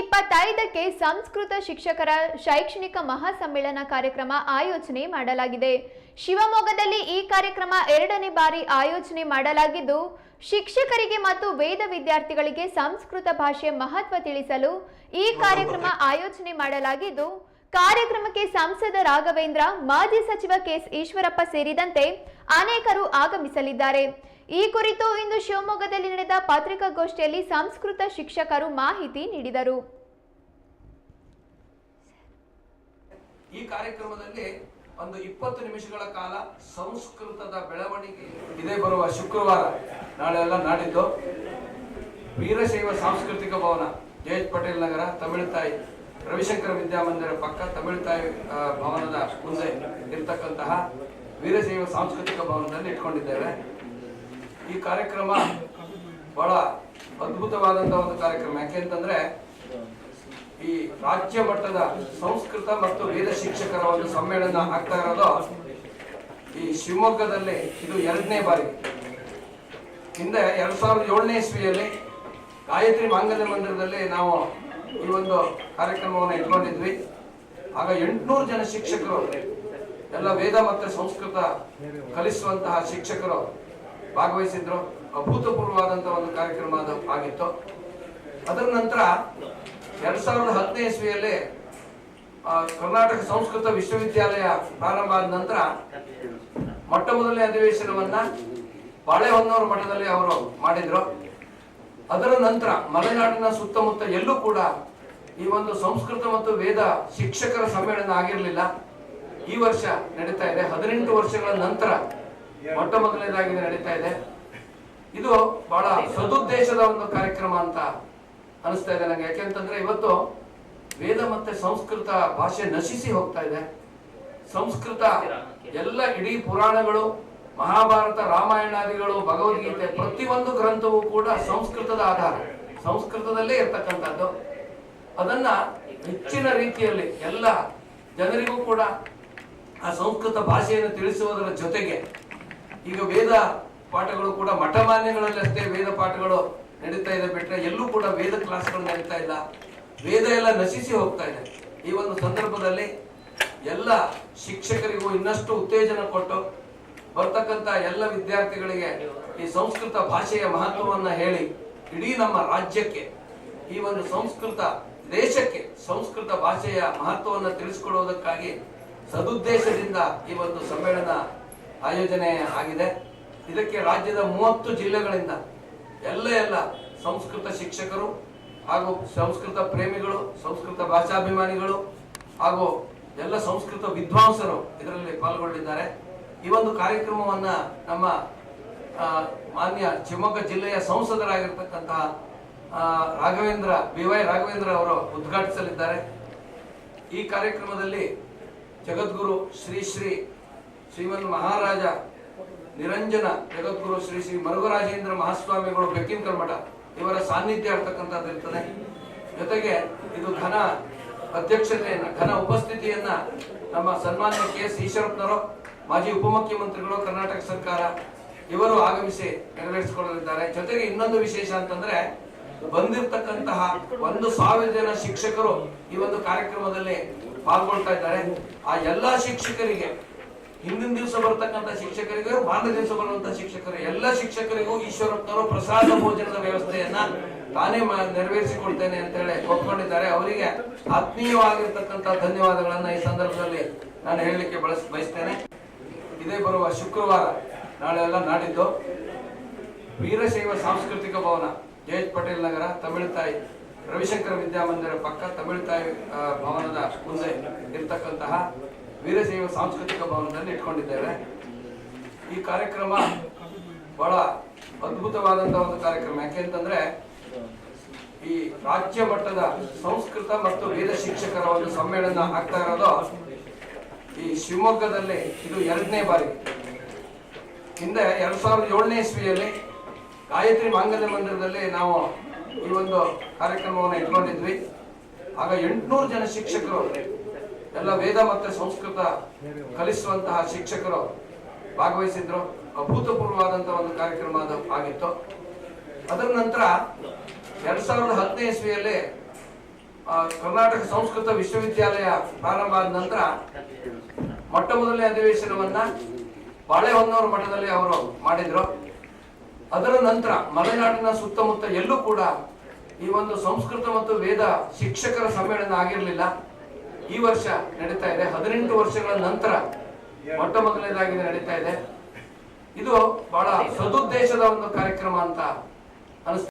ಇಪ್ಪತ್ತೈದಕ್ಕೆ ಸಂಸ್ಕೃತ ಶಿಕ್ಷಕರ ಶೈಕ್ಷಣಿಕ ಮಹಾಸಮ್ಮೇಳನ ಕಾರ್ಯಕ್ರಮ ಆಯೋಜನೆ ಮಾಡಲಾಗಿದೆ. ಶಿವಮೊಗ್ಗದಲ್ಲಿ ಈ ಕಾರ್ಯಕ್ರಮ ಎರಡನೇ ಬಾರಿ ಆಯೋಜನೆ ಮಾಡಲಾಗಿದ್ದು, ಶಿಕ್ಷಕರಿಗೆ ಮತ್ತು ವೇದ ವಿದ್ಯಾರ್ಥಿಗಳಿಗೆ ಸಂಸ್ಕೃತ ಭಾಷೆಯ ಮಹತ್ವ ತಿಳಿಸಲು ಈ ಕಾರ್ಯಕ್ರಮ ಆಯೋಜನೆ ಮಾಡಲಾಗಿದ್ದು, ಕಾರ್ಯಕ್ರಮಕ್ಕೆ ಸಂಸದ ರಾಘವೇಂದ್ರ, ಮಾಜಿ ಸಚಿವ ಕೆಎಸ್ ಈಶ್ವರಪ್ಪ ಸೇರಿದಂತೆ ಅನೇಕರು ಆಗಮಿಸಲಿದ್ದಾರೆ. ಈ ಕುರಿತು ಇಂದು ಶಿವಮೊಗ್ಗದಲ್ಲಿ ನಡೆದ ಪತ್ರಿಕಾಗೋಷ್ಠಿಯಲ್ಲಿ ಸಂಸ್ಕೃತ ಶಿಕ್ಷಕರು ಮಾಹಿತಿ ನೀಡಿದರು. ಈ ಕಾರ್ಯಕ್ರಮದಲ್ಲಿ ಒಂದು ಇಪ್ಪತ್ತು ನಿಮಿಷಗಳ ಕಾಲ ಸಂಸ್ಕೃತದ ಬೆಳವಣಿಗೆ ಇದೇ ಬರುವ ಶುಕ್ರವಾರ. ನಾಳೆ ಎಲ್ಲ ನಾಡಿದ್ದು ವೀರಶೈವ ಸಾಂಸ್ಕೃತಿಕ ಭವನ ಜಯೇಶ್ ಪಟೇಲ್ ನಗರ, ತಮಿಳು ತಾಯಿ, ರವಿಶಂಕರ ವಿದ್ಯಾಮಂದಿರ ಪಕ್ಕ ತಮಿಳು ತಾಯಿ ಭವನದ ಮುಂದೆ ಇರ್ತಕ್ಕಂತಹ ವೀರಶೈವ ಸಾಂಸ್ಕೃತಿಕ ಭವನದಲ್ಲಿ ಇಟ್ಕೊಂಡಿದ್ದೇವೆ. ಈ ಕಾರ್ಯಕ್ರಮ ಬಹಳ ಅದ್ಭುತವಾದಂತಹ ಒಂದು ಕಾರ್ಯಕ್ರಮ. ಯಾಕೆಂತಂದ್ರೆ ಈ ರಾಜ್ಯ ಮಟ್ಟದ ಸಂಸ್ಕೃತ ಮತ್ತು ವೇದ ಶಿಕ್ಷಕರ ಒಂದು ಸಮ್ಮೇಳನ ಆಗ್ತಾ ಇರೋದು ಈ ಶಿವಮೊಗ್ಗದಲ್ಲಿ ಇದು ಎರಡನೇ ಬಾರಿ. ಹಿಂದೆ ಎರಡ್ ಸಾವಿರದ ಏಳನೇ ಇಸ್ವಿಯಲ್ಲಿ ಗಾಯತ್ರಿ ಮಾಂಗಲ್ಯ ಮಂದಿರದಲ್ಲಿ ನಾವು ಈ ಒಂದು ಕಾರ್ಯಕ್ರಮವನ್ನು ಇಟ್ಕೊಂಡಿದ್ವಿ. ಆಗ ಎಂಟುನೂರು ಜನ ಶಿಕ್ಷಕರು ಎಲ್ಲ ವೇದ ಮತ್ತು ಸಂಸ್ಕೃತ ಕಲಿಸುವಂತಹ ಶಿಕ್ಷಕರು ಭಾಗವಹಿಸಿದ್ರು. ಅಭೂತಪೂರ್ವವಾದಂತಹ ಒಂದು ಕಾರ್ಯಕ್ರಮ ಅದು ಆಗಿತ್ತು. ಅದರ ನಂತರ ಎರಡ್ ಸಾವಿರದ ಹತ್ತನೇ ಇಸ್ವಿಯಲ್ಲಿ ಕರ್ನಾಟಕ ಸಂಸ್ಕೃತ ವಿಶ್ವವಿದ್ಯಾಲಯ ಪ್ರಾರಂಭ ಆದ ನಂತರ ಮೊಟ್ಟ ಮೊದಲನೇ ಅಧಿವೇಶನವನ್ನ ಬಾಳೆಹೊನ್ನೂರು ಮಠದಲ್ಲಿ ಅವರು ಮಾಡಿದ್ರು. ಅದರ ನಂತರ ಮಲೆನಾಡಿನ ಸುತ್ತಮುತ್ತ ಎಲ್ಲೂ ಕೂಡ ಈ ಒಂದು ಸಂಸ್ಕೃತ ಮತ್ತು ವೇದ ಶಿಕ್ಷಕರ ಸಮ್ಮೇಳನ ಆಗಿರಲಿಲ್ಲ. ಈ ವರ್ಷ ನಡೀತಾ ಇದೆ. ಹದಿನೆಂಟು ವರ್ಷಗಳ ನಂತರ ಮೊಟ್ಟ ಮೊದಲನೇದಾಗಿ ನಡೀತಾ ಇದೆ. ಇದು ಬಹಳ ಸದುದ್ದೇಶದ ಒಂದು ಕಾರ್ಯಕ್ರಮ ಅಂತ ಅನಿಸ್ತಾ ಇದೆ ನನಗೆ ಯಾಕೆಂತಂದ್ರೆ ಇವತ್ತು ವೇದ ಮತ್ತೆ ಸಂಸ್ಕೃತ ಭಾಷೆ ನಶಿಸಿ ಹೋಗ್ತಾ ಇದೆ. ಸಂಸ್ಕೃತ ಎಲ್ಲ ಇಡೀ ಪುರಾಣಗಳು, ಮಹಾಭಾರತ, ರಾಮಾಯಣಾದಿಗಳು, ಭಗವದ್ಗೀತೆ ಪ್ರತಿಯೊಂದು ಗ್ರಂಥವೂ ಕೂಡ ಸಂಸ್ಕೃತದ ಆಧಾರ. ಸಂಸ್ಕೃತದಲ್ಲೇ ಇರ್ತಕ್ಕಂಥದ್ದು. ಅದನ್ನ ಹೆಚ್ಚಿನ ರೀತಿಯಲ್ಲಿ ಎಲ್ಲ ಜನರಿಗೂ ಕೂಡ ಆ ಸಂಸ್ಕೃತ ಭಾಷೆಯನ್ನು ತಿಳಿಸುವುದರ ಜೊತೆಗೆ ಈಗ ವೇದ ಪಾಠಗಳು ಕೂಡ ಮಠಮಾನ್ಯಗಳಲ್ಲಿ ಅಷ್ಟೇ ವೇದ ಪಾಠಗಳು ನಡೀತಾ ಇದೆ ಬಿಟ್ರೆ ಎಲ್ಲೂ ಕೂಡ ವೇದ ಕ್ಲಾಸ್ಗಳು ನಡೀತಾ ಇಲ್ಲ. ವೇದ ಎಲ್ಲ ನಶಿಸಿ ಹೋಗ್ತಾ ಇದೆ. ಈ ಒಂದು ಸಂದರ್ಭದಲ್ಲಿ ಎಲ್ಲ ಶಿಕ್ಷಕರಿಗೂ ಇನ್ನಷ್ಟು ಉತ್ತೇಜನ ಕೊಟ್ಟು ಬರ್ತಕ್ಕಂಥ ಎಲ್ಲ ವಿದ್ಯಾರ್ಥಿಗಳಿಗೆ ಈ ಸಂಸ್ಕೃತ ಭಾಷೆಯ ಮಹತ್ವವನ್ನ ಹೇಳಿ ಇಡೀ ನಮ್ಮ ರಾಜ್ಯಕ್ಕೆ, ಈ ಒಂದು ಸಂಸ್ಕೃತ ದೇಶಕ್ಕೆ ಸಂಸ್ಕೃತ ಭಾಷೆಯ ಮಹತ್ವವನ್ನು ತಿಳಿಸಿಕೊಡುವುದಕ್ಕಾಗಿ ಸದುದ್ದೇಶದಿಂದ ಈ ಒಂದು ಸಮ್ಮೇಳನ ಆಯೋಜನೆ ಆಗಿದೆ. ಇದಕ್ಕೆ ರಾಜ್ಯದ ಮೂವತ್ತು ಜಿಲ್ಲೆಗಳಿಂದ ಎಲ್ಲ ಎಲ್ಲ ಸಂಸ್ಕೃತ ಶಿಕ್ಷಕರು ಹಾಗೂ ಸಂಸ್ಕೃತ ಪ್ರೇಮಿಗಳು, ಸಂಸ್ಕೃತ ಭಾಷಾಭಿಮಾನಿಗಳು ಹಾಗೂ ಎಲ್ಲ ಸಂಸ್ಕೃತ ವಿದ್ವಾಂಸರು ಇದರಲ್ಲಿ ಪಾಲ್ಗೊಂಡಿದ್ದಾರೆ. ಈ ಒಂದು ಕಾರ್ಯಕ್ರಮವನ್ನ ನಮ್ಮ ಮಾನ್ಯ ಶಿವಮೊಗ್ಗ ಜಿಲ್ಲೆಯ ಸಂಸದರಾಗಿರ್ತಕ್ಕಂತಹ ರಾಘವೇಂದ್ರ, ಬಿ ವೈ ರಾಘವೇಂದ್ರ ಅವರು ಉದ್ಘಾಟಿಸಲಿದ್ದಾರೆ. ಈ ಕಾರ್ಯಕ್ರಮದಲ್ಲಿ ಜಗದ್ಗುರು ಶ್ರೀ ಶ್ರೀ ಶ್ರೀಮನ್ ಮಹಾರಾಜ ನಿರಂಜನ ಜಗದ್ಗುರು ಶ್ರೀ ಶ್ರೀ ಮರುಘರಾಜೇಂದ್ರ ಮಹಾಸ್ವಾಮಿಗಳು ಬೆಕ್ಕಿನ ಕಲ್ಮಠ ಇವರ ಸಾನ್ನಿಧ್ಯ ಇರ್ತಕ್ಕಂಥದ್ದು ಇರ್ತದೆ. ಜೊತೆಗೆ ಇದು ಘನ ಅಧ್ಯಕ್ಷತೆಯನ್ನ, ಘನ ಉಪಸ್ಥಿತಿಯನ್ನ ನಮ್ಮ ಸನ್ಮಾನ್ಯ ಕೆ ಎಸ್ ಈಶ್ವರಪ್ಪನವರು, ಮಾಜಿ ಉಪಮುಖ್ಯಮಂತ್ರಿಗಳು, ಕರ್ನಾಟಕ ಸರ್ಕಾರ, ಇವರು ಆಗಮಿಸಿ ನೆರವೇರಿಸಿಕೊಳ್ಳಲಿದ್ದಾರೆ. ಜೊತೆಗೆ ಇನ್ನೊಂದು ವಿಶೇಷ ಅಂತಂದ್ರೆ ಬಂದಿರತಕ್ಕಂತಹ ಒಂದು ಸಾವಿರ ಜನ ಶಿಕ್ಷಕರು ಈ ಒಂದು ಕಾರ್ಯಕ್ರಮದಲ್ಲಿ ಪಾಲ್ಗೊಳ್ತಾ ಇದ್ದಾರೆ. ಆ ಎಲ್ಲಾ ಶಿಕ್ಷಕರಿಗೆ, ಹಿಂದಿನ ದಿವಸ ಬರ್ತಕ್ಕಂಥ ಶಿಕ್ಷಕರಿಗೆ, ಮಾರನೇ ದಿವಸ ಬರುವಂತ ಶಿಕ್ಷಕರು, ಎಲ್ಲ ಶಿಕ್ಷಕರಿಗೂ ಈಶ್ವರಪ್ಪನವರು ಪ್ರಸಾದ ಭೋಜನದ ವ್ಯವಸ್ಥೆಯನ್ನ ತಾನೇ ನೆರವೇರಿಸಿಕೊಡ್ತೇನೆ ಅಂತ ಹೇಳಿ ಒಪ್ಕೊಂಡಿದ್ದಾರೆ. ಅವರಿಗೆ ಆತ್ಮೀಯವಾಗಿರ್ತಕ್ಕಂಥ ಧನ್ಯವಾದಗಳನ್ನ ಈ ಸಂದರ್ಭದಲ್ಲಿ ನಾನು ಹೇಳಲಿಕ್ಕೆ ಬಳಸ್, ಬಯಸ್ತೇನೆ. ಇದೇ ಬರುವ ಶುಕ್ರವಾರ ನಾಳೆ ಎಲ್ಲ ನಾಡಿದ್ದು ವೀರಶೈವ ಸಾಂಸ್ಕೃತಿಕ ಭವನ, ಜಯೇಶ್ ಪಟೇಲ್ ನಗರ, ತಮಿಳು ತಾಯಿ. ರವಿಶಂಕರ ವಿದ್ಯಾಮಂದಿರ ಪಕ್ಕ ತಮಿಳು ತಾಯಿ ಭವನದ ಮುಂದೆ ಇರ್ತಕ್ಕಂತಹ ವೀರಶೈವ ಸಾಂಸ್ಕೃತಿಕ ಭವನದಲ್ಲಿ ಇಟ್ಕೊಂಡಿದ್ದೇವೆ. ಈ ಕಾರ್ಯಕ್ರಮ ಬಹಳ ಅದ್ಭುತವಾದಂತಹ ಒಂದು ಕಾರ್ಯಕ್ರಮ. ಯಾಕೆಂತಂದ್ರೆ ಈ ರಾಜ್ಯ ಮಟ್ಟದ ಸಂಸ್ಕೃತ ಮತ್ತು ವೇದ ಶಿಕ್ಷಕರ ಒಂದು ಸಮ್ಮೇಳನ ಆಗ್ತಾ ಇರೋದು ಈ ಶಿವಮೊಗ್ಗದಲ್ಲಿ ಇದು ಎರಡನೇ ಬಾರಿ. ಹಿಂದೆ ಎರಡ್ ಸಾವಿರದ ಏಳನೇ ಇಸ್ವಿಯಲ್ಲಿ ಗಾಯತ್ರಿ ಮಾಂಗಲ್ಯ ಮಂದಿರದಲ್ಲಿ ನಾವು ಈ ಒಂದು ಕಾರ್ಯಕ್ರಮವನ್ನು ಇಟ್ಕೊಂಡಿದ್ವಿ ಆಗ ಎಂಟುನೂರು ಜನ ಶಿಕ್ಷಕರು, ಎಲ್ಲ ವೇದ ಮತ್ತು ಸಂಸ್ಕೃತ ಕಲಿಸುವಂತಹ ಶಿಕ್ಷಕರು ಭಾಗವಹಿಸಿದ್ರು. ಅಭೂತಪೂರ್ವವಾದಂತಹ ಒಂದು ಕಾರ್ಯಕ್ರಮ ಅದು ಆಗಿತ್ತು. ಅದರ ನಂತರ ಎರಡ್ ಸಾವಿರದ ಹತ್ತನೇ ಇಸ್ವಿಯಲ್ಲಿ ಕರ್ನಾಟಕ ಸಂಸ್ಕೃತ ವಿಶ್ವವಿದ್ಯಾಲಯ ಪ್ರಾರಂಭ ಆದ ನಂತರ ಮೊಟ್ಟ ಮೊದಲನೇ ಅಧಿವೇಶನವನ್ನ ಬಾಳೆಹೊನ್ನೂರು ಮಠದಲ್ಲಿ ಅವರು ಮಾಡಿದ್ರು. ಅದರ ನಂತರ ಮಲೆನಾಡಿನ ಸುತ್ತಮುತ್ತ ಎಲ್ಲೂ ಕೂಡ ಈ ಒಂದು ಸಂಸ್ಕೃತ ಮತ್ತು ವೇದ ಶಿಕ್ಷಕರ ಸಮ್ಮೇಳನ ಆಗಿರಲಿಲ್ಲ. ಈ ವರ್ಷ ನಡೀತಾ ಇದೆ. ಹದಿನೆಂಟು ವರ್ಷಗಳ ನಂತರ ಮೊಟ್ಟ ಮೊದಲನೇದಾಗಿ ನಡೀತಾ ಇದೆ. ಇದು ಬಹಳ ಸದುದ್ದೇಶದ ಒಂದು ಕಾರ್ಯಕ್ರಮ ಅಂತ